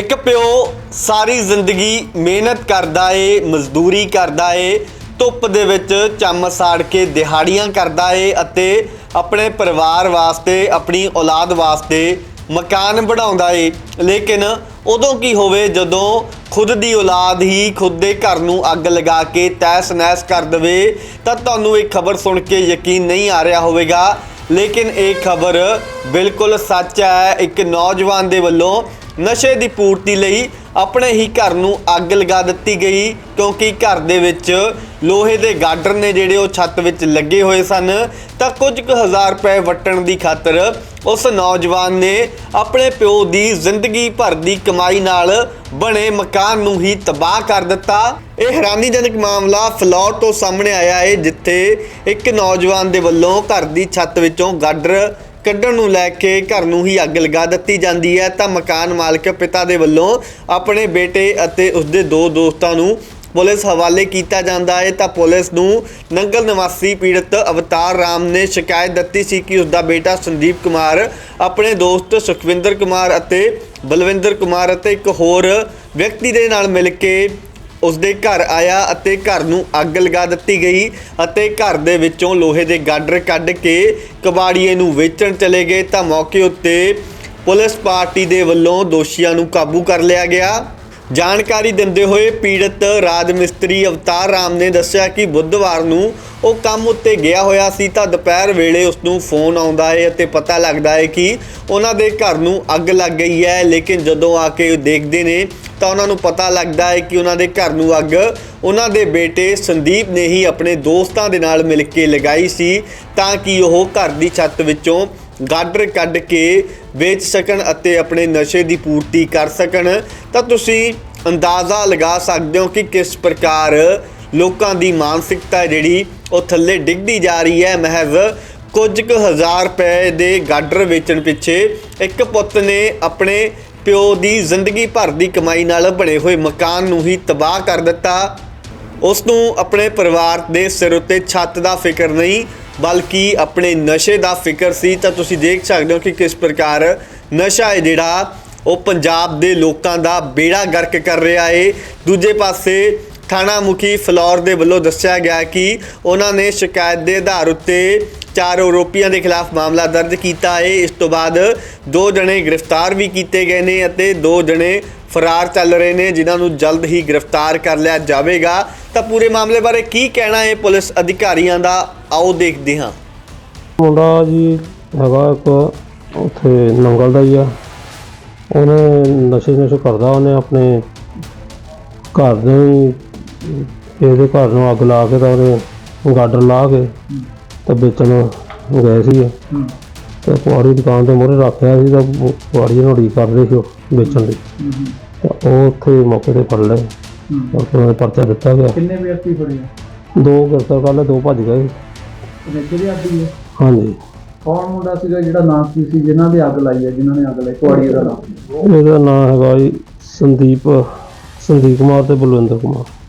ਇੱਕ ਪਿਓ ਸਾਰੀ ਜ਼ਿੰਦਗੀ ਮਿਹਨਤ ਕਰਦਾ ਏ, ਮਜ਼ਦੂਰੀ ਕਰਦਾ ਏ, ਧੁੱਪ ਦੇ ਵਿੱਚ ਚੰਮ ਸਾੜ ਕੇ ਦਿਹਾੜੀਆਂ ਕਰਦਾ ਏ ਅਤੇ ਆਪਣੇ ਪਰਿਵਾਰ ਵਾਸਤੇ, ਆਪਣੀ ਔਲਾਦ ਵਾਸਤੇ ਮਕਾਨ ਬਣਾਉਂਦਾ ਏ। ਲੇਕਿਨ ਉਦੋਂ ਕੀ ਹੋਵੇ ਜਦੋਂ ਖੁਦ ਦੀ ਔਲਾਦ ਹੀ ਖੁਦ ਦੇ ਘਰ ਨੂੰ ਅੱਗ ਲਗਾ ਕੇ ਤੈਸ ਨੈਸ ਕਰ ਦੇਵੇ, ਤਾਂ ਤੁਹਾਨੂੰ ਇਹ ਖਬਰ ਸੁਣ ਕੇ ਯਕੀਨ ਨਹੀਂ ਆ ਰਿਹਾ ਹੋਵੇਗਾ। ਲੇਕਿਨ ਇਹ ਖਬਰ ਬਿਲਕੁਲ ਸੱਚ ਹੈ। ਇੱਕ ਨੌਜਵਾਨ ਦੇ ਵੱਲੋਂ ਨਸ਼ੇ ਦੀ ਪੂਰਤੀ ਲਈ ਆਪਣੇ ਹੀ ਘਰ ਨੂੰ ਅੱਗ ਲਗਾ ਦਿੱਤੀ ਗਈ, ਕਿਉਂਕਿ ਘਰ ਦੇ ਵਿੱਚ ਲੋਹੇ ਦੇ ਗਾਡਰ ਨੇ ਜਿਹੜੇ ਉਹ ਛੱਤ ਵਿੱਚ ਲੱਗੇ ਹੋਏ ਸਨ, ਤਾਂ ਕੁਝ ਕੁ ਹਜ਼ਾਰ ਰੁਪਏ ਵਟਣ ਦੀ ਖਾਤਰ ਉਸ ਨੌਜਵਾਨ ਨੇ ਆਪਣੇ ਪਿਓ ਦੀ ਜ਼ਿੰਦਗੀ ਭਰ ਦੀ ਕਮਾਈ ਨਾਲ ਬਣੇ ਮਕਾਨ ਨੂੰ ਹੀ ਤਬਾਹ ਕਰ ਦਿੱਤਾ। ਇਹ ਹੈਰਾਨੀਜਨਕ ਮਾਮਲਾ ਫਲੌਰ ਤੋਂ ਸਾਹਮਣੇ ਆਇਆ ਹੈ, ਜਿੱਥੇ ਇੱਕ ਨੌਜਵਾਨ ਦੇ ਵੱਲੋਂ ਘਰ ਦੀ ਛੱਤ ਵਿੱਚੋਂ ਗਾਡਰ ਕੱਢਣ ਨੂੰ ਲੈ ਕੇ ਘਰ ਨੂੰ ਹੀ ਅੱਗ ਲਗਾ ਦਿੱਤੀ ਜਾਂਦੀ ਹੈ, ਤਾਂ ਮਕਾਨ ਮਾਲਕ ਪਿਤਾ ਦੇ ਵੱਲੋਂ ਆਪਣੇ ਬੇਟੇ ਅਤੇ ਉਸਦੇ ਦੋ ਦੋਸਤਾਂ ਨੂੰ ਪੁਲਿਸ ਹਵਾਲੇ ਕੀਤਾ ਜਾਂਦਾ ਹੈ। ਤਾਂ ਪੁਲਿਸ ਨੂੰ ਨੰਗਲ ਨਿਵਾਸੀ ਪੀੜਤ ਅਵਤਾਰ ਰਾਮ ਨੇ ਸ਼ਿਕਾਇਤ ਦਿੱਤੀ ਸੀ ਕਿ ਉਸਦਾ ਬੇਟਾ ਸੰਦੀਪ ਕੁਮਾਰ, ਆਪਣੇ ਦੋਸਤ ਸੁਖਵਿੰਦਰ ਕੁਮਾਰ ਅਤੇ ਬਲਵਿੰਦਰ ਕੁਮਾਰ ਅਤੇ ਇੱਕ ਹੋਰ ਵਿਅਕਤੀ ਦੇ ਨਾਲ ਮਿਲ ਕੇ ਉਸਦੇ ਘਰ ਆਇਆ ਅਤੇ ਘਰ ਨੂੰ ਅੱਗ ਲਗਾ ਦਿੱਤੀ ਗਈ ਅਤੇ ਘਰ ਦੇ ਵਿੱਚੋਂ ਲੋਹੇ ਦੇ ਗਾਡਰ ਕੱਢ ਕੇ ਕਬਾੜੀਏ ਨੂੰ ਵੇਚਣ ਚਲੇ ਗਏ ਤਾਂ ਮੌਕੇ ਉੱਤੇ ਪੁਲਿਸ ਪਾਰਟੀ ਦੇ ਵੱਲੋਂ ਦੋਸ਼ੀਆਂ ਨੂੰ ਕਾਬੂ ਕਰ ਲਿਆ ਗਿਆ। ਜਾਣਕਾਰੀ ਦਿੰਦੇ ਹੋਏ ਪੀੜਤ ਰਾਜ ਮਿਸਤਰੀ ਅਵਤਾਰ ਰਾਮ ਨੇ ਦੱਸਿਆ ਕਿ ਬੁੱਧਵਾਰ ਨੂੰ ਉਹ ਕੰਮ ਉੱਤੇ ਗਿਆ ਹੋਇਆ ਸੀ ਤਾਂ ਦੁਪਹਿਰ ਵੇਲੇ ਉਸ ਨੂੰ ਫੋਨ ਆਉਂਦਾ ਹੈ ਅਤੇ ਪਤਾ ਲੱਗਦਾ ਹੈ ਕਿ ਉਹਨਾਂ ਦੇ ਘਰ ਨੂੰ ਅੱਗ ਲੱਗ ਗਈ ਹੈ। ਲੇਕਿਨ ਜਦੋਂ ਆ ਕੇ ਉਹ ਦੇਖਦੇ ਨੇ ਤਾਂ ਉਹਨਾਂ ਨੂੰ ਪਤਾ ਲੱਗਦਾ ਹੈ ਕਿ ਉਹਨਾਂ ਦੇ ਘਰ ਨੂੰ ਅੱਗ, ਉਹਨਾਂ ਦੇ ਬੇਟੇ ਸੰਦੀਪ ਨੇ ਹੀ ਆਪਣੇ ਦੋਸਤਾਂ ਦੇ ਨਾਲ ਮਿਲ ਕੇ ਲਗਾਈ ਸੀ ਤਾਂ ਕਿ ਉਹ ਘਰ ਦੀ ਛੱਤ ਵਿੱਚੋਂ ਗਾਡਰ ਕੱਢ ਕੇ ਵੇਚ ਸਕਣ ਅਤੇ ਆਪਣੇ ਨਸ਼ੇ ਦੀ ਪੂਰਤੀ ਕਰ ਸਕਣ। ਤਾਂ ਤੁਸੀਂ ਅੰਦਾਜ਼ਾ ਲਗਾ ਸਕਦੇ ਹੋ ਕਿ ਕਿਸ ਪ੍ਰਕਾਰ ਲੋਕਾਂ ਦੀ ਮਾਨਸਿਕਤਾ ਜਿਹੜੀ ਉਹ ਥੱਲੇ ਡਿੱਗਦੀ ਜਾ ਰਹੀ ਹੈ। ਮਹਿਜ਼ ਕੁਝ ਕੁ ਹਜ਼ਾਰ ਰੁਪਏ ਦੇ ਗਾਡਰ ਵੇਚਣ ਪਿੱਛੇ ਇੱਕ ਪੁੱਤ ਨੇ ਆਪਣੇ ਪਿਓ ਦੀ ਜ਼ਿੰਦਗੀ ਭਰ ਦੀ ਕਮਾਈ ਨਾਲ ਬਣੇ ਹੋਏ ਮਕਾਨ ਨੂੰ ਹੀ ਤਬਾਹ ਕਰ ਦਿੱਤਾ। ਉਸ ਨੂੰ ਆਪਣੇ ਪਰਿਵਾਰ ਦੇ ਸਿਰ ਉੱਤੇ ਛੱਤ ਦਾ ਫਿਕਰ ਨਹੀਂ, ਬਲਕਿ ਆਪਣੇ ਨਸ਼ੇ ਦਾ ਫਿਕਰ ਸੀ। ਤਾਂ ਤੁਸੀਂ ਦੇਖ ਸਕਦੇ ਹੋ ਕਿ ਕਿਸ ਪ੍ਰਕਾਰ ਨਸ਼ਾ ਹੈ ਜਿਹੜਾ, ਉਹ ਪੰਜਾਬ ਦੇ ਲੋਕਾਂ ਦਾ ਬੇੜਾ ਗਰਕ ਕਰ ਰਿਹਾ ਏ। ਦੂਜੇ ਪਾਸੇ ਥਾਣਾ ਮੁਖੀ ਫਲੌਰ ਦੇ ਵੱਲੋਂ ਦੱਸਿਆ ਗਿਆ ਕਿ ਉਹਨਾਂ ਨੇ ਸ਼ਿਕਾਇਤ ਦੇ ਆਧਾਰ ਉੱਤੇ ਚਾਰ ਆਰੋਪੀਆਂ ਦੇ ਖਿਲਾਫ ਮਾਮਲਾ ਦਰਜ ਕੀਤਾ ਹੈ। ਇਸ ਤੋਂ ਬਾਅਦ ਦੋ ਜਣੇ ਗ੍ਰਿਫਤਾਰ ਵੀ ਕੀਤੇ ਗਏ ਨੇ ਅਤੇ ਦੋ ਜਣੇ ਫਰਾਰ ਚੱਲ ਰਹੇ ਨੇ, ਜਿਨ੍ਹਾਂ ਨੂੰ ਜਲਦ ਹੀ ਗ੍ਰਿਫਤਾਰ ਕਰ ਲਿਆ ਜਾਵੇਗਾ। ਤਾਂ ਪੂਰੇ ਮਾਮਲੇ ਬਾਰੇ ਕੀ ਕਹਿਣਾ ਹੈ ਪੁਲਿਸ ਅਧਿਕਾਰੀਆਂ ਦਾ? ਆਓ ਦੇਖਦੇ ਹਾਂ। ਮੁੰਡਾ ਜੀ ਹੈਗਾ ਇੱਕ ਉੱਥੇ ਨੰਗਲ ਦਾ ਹੀ ਆ। ਉਹਨੇ ਨਸ਼ੇ ਨਸ਼ੇ ਕਰਦਾ, ਉਹਨੇ ਆਪਣੇ ਘਰ ਦੇ ਹੀ ਇਹਦੇ ਘਰ ਨੂੰ ਅੱਗ ਲਾ ਕੇ ਤਾਂ ਉਹਨੇ ਗਾਡਰ ਲਾ ਕੇ ਤੇ ਵੇਚਣ ਗਏ ਸੀ ਤੇ ਕੁਆੜੀ ਦੁਕਾਨ ਦੇ ਮੂਹਰੇ ਰੱਖਿਆ ਸੀ ਤਾਂ ਕੁਆੜੀ ਨੂੰ ਉਡੀਕ ਕਰ ਰਹੇ ਸੀ ਉਹ ਵੇਚਣ ਦੀ ਤਾਂ ਉਹ ਉੱਥੇ ਮੌਕੇ ਤੇ ਫੜ ਲਏ। ਤਾਂ ਫਿਰ ਉਹਨੇ ਪਰਚਾ ਦਿੱਤਾ ਗਿਆ। ਕਿੰਨੇ ਵਿਅਕਤੀ ਫੜੇ ਦੋ ਗ੍ਰਿਫਤਾਰ ਕਰ ਲਏ ਦੋ ਭੱਜ ਗਏ। ਦੀ ਆਦੀ ਹੈ ਹਾਂਜੀ। ਕੌਣ ਮੁੰਡਾ ਸੀਗਾ ਜਿਹੜਾ ਨਾਮ ਕੀ ਸੀ ਜਿਨ੍ਹਾਂ ਦੇ ਅੱਗ ਲਾਈ ਹੈ ਜਿਨ੍ਹਾਂ ਨੇ ਅੱਗ ਲਾਈ ਕੁਆੜੀ ਦਾ ਨਾਮ ਇਹਦਾ ਨਾਮ ਹੈਗਾ ਜੀ ਸੰਦੀਪ ਸੰਦੀਪ ਕੁਮਾਰ ਤੇ ਬਲਵਿੰਦਰ ਕੁਮਾਰ।